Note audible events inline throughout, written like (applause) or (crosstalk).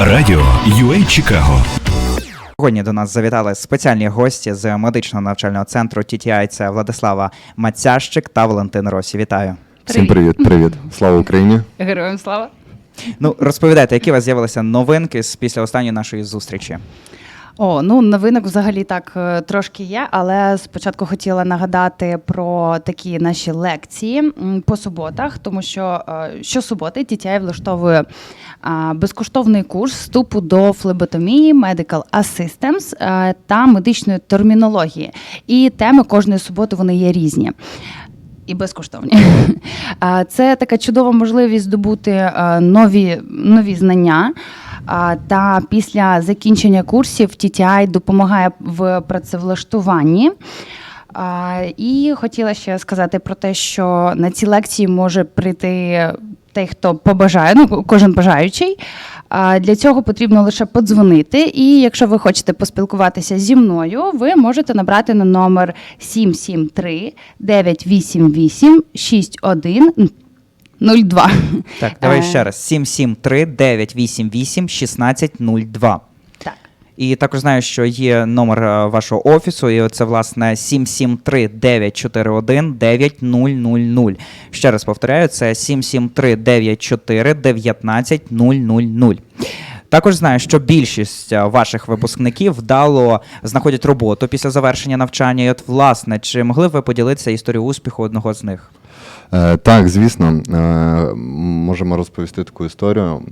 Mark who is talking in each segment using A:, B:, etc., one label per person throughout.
A: Радіо UA Чикаго.
B: Сьогодні до нас завітали спеціальні гості з медичного навчального центру TTI. Це Владислава Мацящик та Валентин Росі. Вітаю.
C: Всім привіт, привіт. Слава Україні.
D: Героям слава.
B: Ну розповідайте, які у вас з'явилися новинки з після останньої нашої зустрічі.
D: О, ну новинок взагалі так е, трошки є, але спочатку хотіла нагадати про такі наші лекції по суботах, тому що е, щосуботи TTI влаштовує безкоштовний курс вступу до флеботомії, Medical Assistance е, та медичної термінології. І теми кожної суботи вони є різні. І безкоштовні. (laughs) Це така чудова можливість здобути нові, нові знання. Та після закінчення курсів TTI допомагає в працевлаштуванні. І хотіла ще сказати про те, що на ці лекції може прийти той, хто побажає, ну кожен бажаючий. Для цього потрібно лише подзвонити. І якщо ви хочете поспілкуватися зі мною, ви можете набрати на номер 773 988 6102.
B: Так, давай
D: Е,
B: ще раз: 773 988 1602.
D: Так.
B: І також знаю, що є номер е, вашого офісу, і це власне 773 941 9000. Ще раз повторяю, це 773 94 19 000. Також знаю, що більшість е, ваших випускників вдало знаходять роботу після завершення навчання. І от, власне, чи могли б ви поділитися історією успіху одного з них?
C: Е, так, звісно, е, можемо розповісти таку історію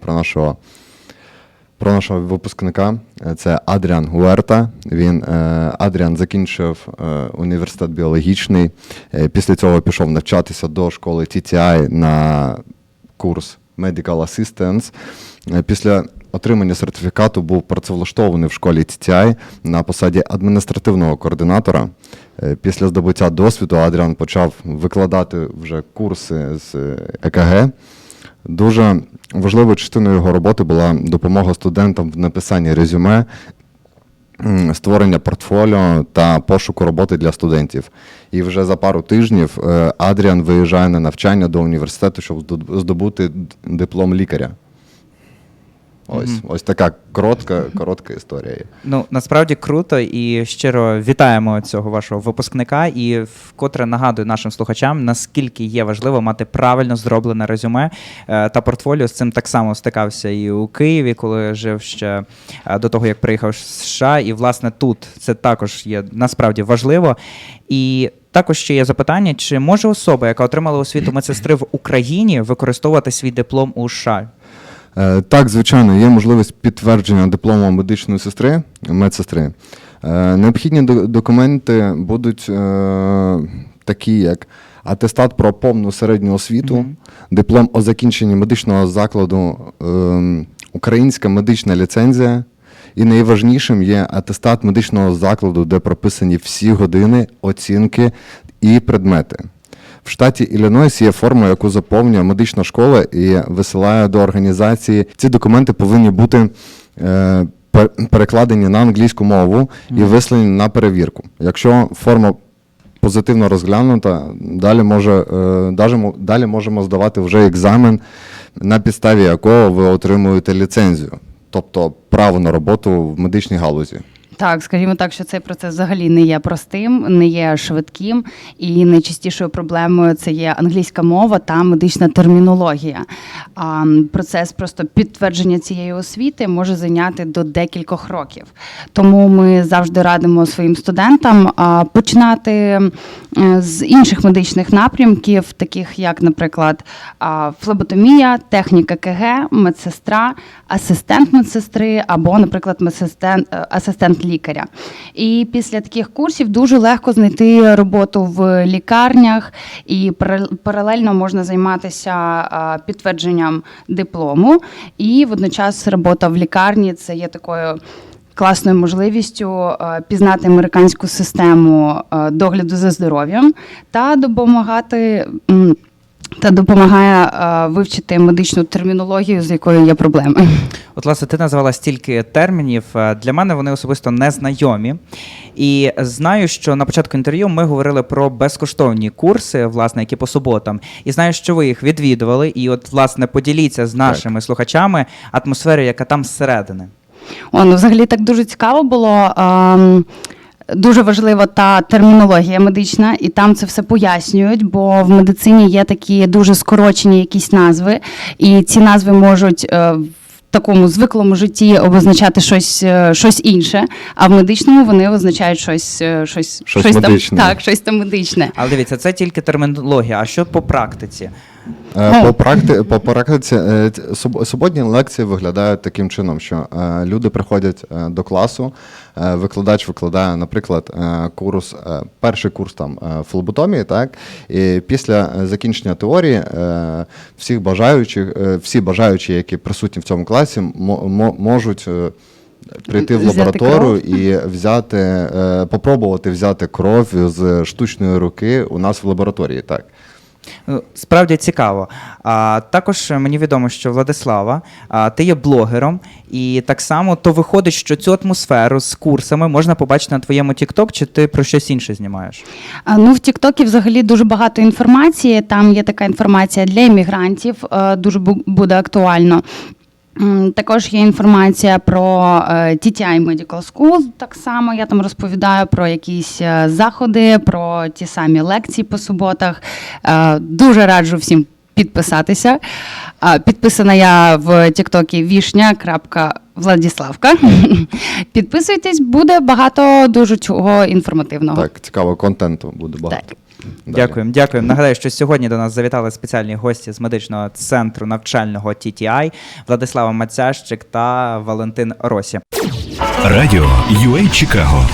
C: про нашого. Про нашого випускника це Адріан Гуерта. Він Адріан закінчив університет біологічний. Після цього пішов навчатися до школи TTI на курс Medical Assistance. Е, Після отримання сертифікату був працевлаштований в школі TTI на посаді адміністративного координатора. Е, Після здобуття досвіду Адріан почав викладати вже курси з ЕКГ. Дуже важливою частиною його роботи була допомога студентам в написанні резюме, створення портфоліо та пошуку роботи для студентів. І вже за пару тижнів е, Адріан виїжджає на навчання до університету, щоб здо- здобути диплом лікаря. Ось,
B: Мгм.
C: ось така коротка, коротка історія.
B: Ну насправді круто і щиро вітаємо цього вашого випускника. І вкотре нагадую нашим слухачам, наскільки є важливо мати правильно зроблене резюме е, та портфоліо. З цим так само стикався і у Києві, коли жив ще е, до того, як приїхав з США. І власне тут це також є насправді важливо. І також ще є запитання: чи може особа, яка отримала освіту медсестри в Україні, використовувати свій диплом у США?
C: Е, Так, звичайно, є можливість підтвердження диплому медичної сестри, медсестри. Е, Необхідні документи будуть е, такі, як атестат про повну середню освіту,
B: Мгм.
C: диплом о закінченні медичного закладу, українська медична ліцензія. І найважнішим є атестат медичного закладу, де прописані всі години, оцінки і предмети. В штаті Іллінойс є форма, яку заповнює медична школа і висилає до організації. Ці документи повинні бути е, перекладені на англійську мову і вислані на перевірку. Якщо форма позитивно розглянута, далі може е, далі, далі можемо здавати вже екзамен, на підставі якого ви отримуєте ліцензію, тобто право на роботу в медичній галузі.
D: Так, скажімо так, що цей процес взагалі не є простим, не є швидким, і найчастішою проблемою це є англійська мова та медична термінологія. А, процес просто підтвердження цієї освіти може зайняти до декількох років. Тому ми завжди радимо своїм студентам починати з інших медичних напрямків, таких як, наприклад, флеботомія, техніка КГ, медсестра, асистент медсестри або, наприклад, медсистен- е, асистент лікаря. І після таких курсів дуже легко знайти роботу в лікарнях, і паралельно можна займатися підтвердженням диплому. І водночас робота в лікарні це є такою. Класною можливістю е, пізнати американську систему е, догляду за здоров'ям та допомагати та допомагає е, вивчити медичну термінологію, з якою є проблеми.
B: От, власне, ти назвала стільки термінів. Для мене вони особисто не знайомі. І знаю, що на початку інтерв'ю ми говорили про безкоштовні курси, власне, які по суботам. І знаю, що ви їх відвідували. І, от, власне, поділіться з нашими слухачами атмосферою, яка там зсередини.
D: О, ну, взагалі так дуже цікаво було. Ем, Дуже важлива та термінологія медична, і там це все пояснюють, бо в медицині є такі дуже скорочені якісь назви, і ці назви можуть е, в такому звиклому житті обозначати щось, е, щось інше, а в медичному вони означають щось, е, щось,
C: Щось
D: там,
C: медичне.
D: так, щось там медичне.
B: Але дивіться, це тільки термінологія. А що по практиці?
C: Е,
D: Ну.
C: По, практи, по практиці е, суботні лекції виглядають таким чином, що е, люди приходять до класу, викладач викладає, наприклад, курс, перший курс там флоботомії, так і після закінчення теорії всіх бажаючих, всі бажаючі, які присутні в цьому класі, мо- мо- можуть. Прийти в лабораторію і взяти, е, попробувати взяти кров з штучної руки у нас в лабораторії. Так.
B: Ну, Справді цікаво. А, також мені відомо, що Владислава, а, ти є блогером, і так само то виходить, що цю атмосферу з курсами можна побачити на твоєму TikTok, чи ти про щось інше знімаєш?
D: А, Ну, в Тіктокі взагалі дуже багато інформації. Там є така інформація для іммігрантів, е, дуже буде актуально. Також є інформація про е, TTI Medical School. Так само я там розповідаю про якісь е, заходи, про ті самі лекції по суботах. Е, Дуже раджу всім підписатися. Підписана я в Тіктокі вішня.владіславка. (laughs) Підписуйтесь, буде багато дуже чого інформативного.
C: Так, цікаво, контенту буде багато.
D: Так.
B: Дякуємо, дякуємо. Нагадаю, що сьогодні до нас завітали спеціальні гості з медичного центру навчального TTI Владислава Мацящик та Валентин Росі.
A: Радіо UA Чикаго